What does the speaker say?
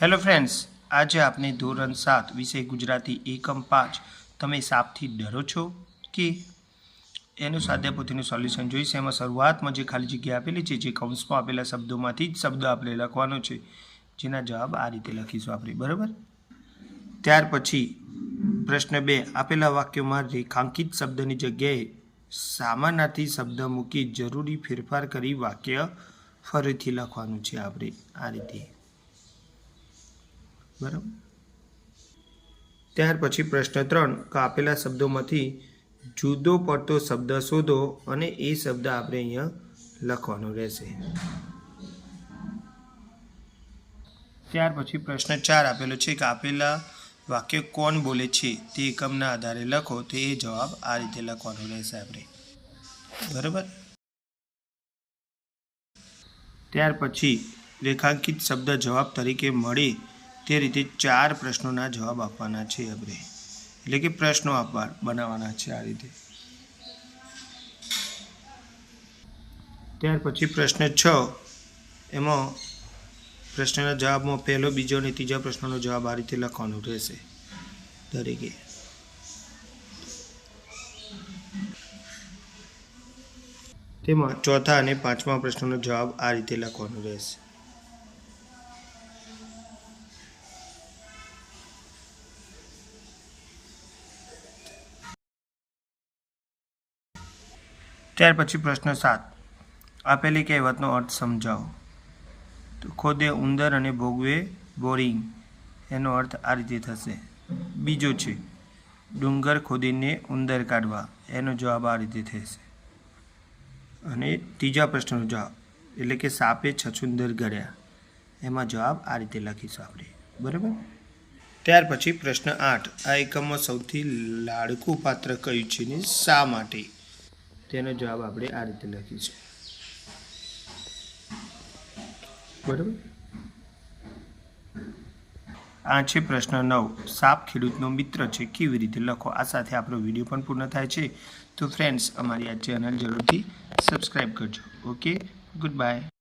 Hello friends આજે આપણે ધોરણ સાત વિષય ગુજરાતી એકમ પાંચ. તમે સાપથી ડરો છો કે? એનું સ્વાધ્યાયપોથીનું સોલ્યુશન જોઈશે. એમાં શરૂઆતમાં જે ખાલી જગ્યા આપેલી છે, જે કૌંસમાં આપેલા શબ્દોમાંથી જ શબ્દ આપણે લખવાનો છે, જેના જવાબ આ રીતે લખીશું આપણે, બરાબર? ત્યાર પછી પ્રશ્ન બે, આપેલા વાક્યોમાં રેખાંકિત શબ્દની જગ્યાએ સામાનાર્થી શબ્દ મૂકી જરૂરી ફેરફાર કરી વાક્ય ફરીથી લખવાનું છે આપણે, આ રીતે. બરાબર? ત્યાર પછી પ્રશ્ન ત્રણ કે આપેલા શબ્દોમાંથી જુદો પડતો શબ્દ શોધો અને એ શબ્દ આપણે અહીંયા લખવાનો રહેશે. ત્યાર પછી પ્રશ્ન ચાર આપેલો છે કે આપેલા વાક્ય કોણ બોલે છે? તે એકમના આધારે લખો, તો એ જવાબ આ રીતે લખવાનો રહેશે આપણે. બરાબર? ત્યાર પછી રેખાંકિત શબ્દ જવાબ તરીકે મળે તે રીતે ચાર પ્રશ્નોના જવાબ આપવાના છે આપણે એટલે કે પ્રશ્નો આપવા, બનાવવાના છે આ રીતે. ત્યાર પછી પ્રશ્ન છ. એમાં પ્રશ્નના જવાબમાં પહેલો, બીજો અને ત્રીજા પ્રશ્નનો જવાબ આ રીતે લખવાનો રહેશે. દરેકે. તેમાં ચોથા અને પાંચમા પ્રશ્નનો જવાબ આ રીતે લખવાનો રહેશે. ત્યાર પછી પ્રશ્ન સાત. આપેલી કહેવતનો અર્થ સમજાવો. તો ખોદે ઉંદર અને ભોગવે બોરિંગ. એનો અર્થ આ રીતે થશે. બીજો છે, ડુંગર ખોદીને ઉંદર કાઢવા. એનો જવાબ આ રીતે થશે. અને ત્રીજા પ્રશ્નનો જવાબ, એટલે કે સાપે છછુંદર ગળ્યા. એમાં જવાબ આ રીતે લખીશું આપણે. બરાબર? ત્યાર પછી પ્રશ્ન આઠ. આ એકમમાં સૌથી લાડકું પાત્ર કયું છે ને શા માટે? તેનો જવાબ આપણે આ રીતે લખીશું. બરાબર? આ છે પ્રશ્ન નવ. સાપ ખેડૂતનો મિત્ર છે, કેવી રીતે લખો? આ સાથે આપણો વીડિયો પણ પૂર્ણ થાય છે. તો ફ્રેન્ડ્સ અમારી આ ચેનલ જરૂરથી સબસ્ક્રાઈબ કરજો. Okay good bye